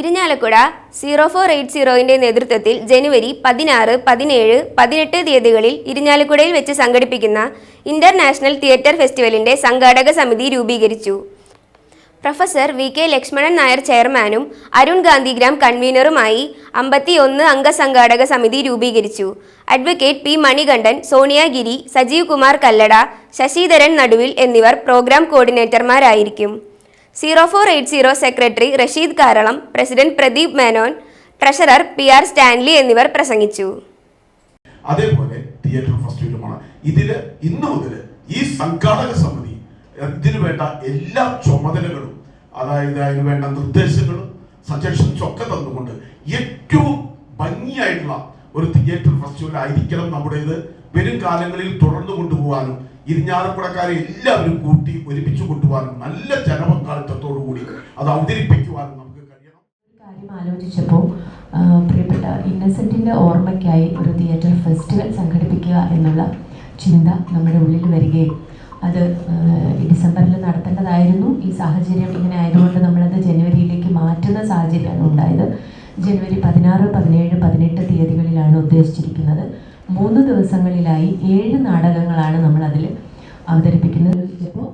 Irinjalakuda zero four eight സീറോയിന്റെ നേതൃത്വത്തിൽ ജനുവരി പതിനാറ് പതിനേഴ് പതിനെട്ട് തീയതികളിൽ ഇരിഞ്ഞാലക്കുടയിൽ വെച്ച് സംഘടിപ്പിക്കുന്ന ഇന്റർനാഷണൽ തിയേറ്റർ ഫെസ്റ്റിവലിന്റെ സംഘാടക സമിതി രൂപീകരിച്ചു. Professor V K Lakshmanan Nair ചെയർമാനും അരുൺ ഗാന്ധിഗ്രാം കൺവീനറുമായി അമ്പത്തിയൊന്ന് അംഗ സംഘാടക സമിതി രൂപീകരിച്ചു. അഡ്വക്കേറ്റ് പി മണികണ്ഠൻ സോണിയാഗിരി സജീവ് കുമാർ കല്ലട ശശിധരൻ നടുവിൽ എന്നിവർ programme കോർഡിനേറ്റർമാരായിരിക്കും. Zero four eight zero secretary Rasheed Karalam president Pradeep Menon treasurer P R Stanley എന്നിവർ പ്രസംഗിച്ചു. അതേപോലെ തിയേറ്റർ ഫെസ്റ്റിവലുമാണ്. ഇതിൽ ഇന്നു മുതൽ ഈ സംഘാടക സമിതി ഇതിനു വേണ്ട എല്ലാ ചുമതലകളും അതായത് അതിന് വേണ്ട നിർദ്ദേശങ്ങളും സജഷൻസ് ഒക്കെ തന്നുകൊണ്ട് ഏറ്റവും ഭംഗിയായിട്ടുള്ള ഒരു തിയേറ്റർ ഫെസ്റ്റിവൽ ആയിരിക്കണം നമ്മുടേത്. വരും കാലങ്ങളിൽ തുടർന്നു കൊണ്ടുപോകാനും ഇരിഞ്ഞാറപ്പുഴക്കാരെ എല്ലാവരും കൂട്ടി ഒരുമിച്ച് കൊണ്ടുപോകാനും നല്ല കൂടി അത് അവതരിപ്പിക്കുവാനും നമുക്ക് കഴിയണം. കാര്യം ആലോചിച്ചപ്പോൾ പ്രിയപ്പെട്ട ഇന്നസെന്റിന്റെ ഓർമ്മയ്ക്കായി ഒരു തിയേറ്റർ ഫെസ്റ്റിവൽ സംഘടിപ്പിക്കുക എന്നുള്ള ചിന്ത നമ്മുടെ ഉള്ളിൽ വരികയും അത് ഡിസംബറിൽ നടത്തേണ്ടതായിരുന്നു. ഈ സാഹചര്യം ഇങ്ങനെ ആയതുകൊണ്ട് നമ്മളത് ജനുവരിയിലേക്ക് മാറ്റുന്ന സാഹചര്യമാണ് ഉണ്ടായത്. ജനുവരി പതിനാറ് പതിനേഴ് പതിനെട്ട് തീയതികളിലാണ് ഉദ്ദേശിച്ചിരിക്കുന്നത്. മൂന്ന് ദിവസങ്ങളിലായി ഏഴ് നാടകങ്ങളാണ് നമ്മൾ അതിൽ അവതരിപ്പിക്കുന്നത്. പ്രിയപ്പെട്ട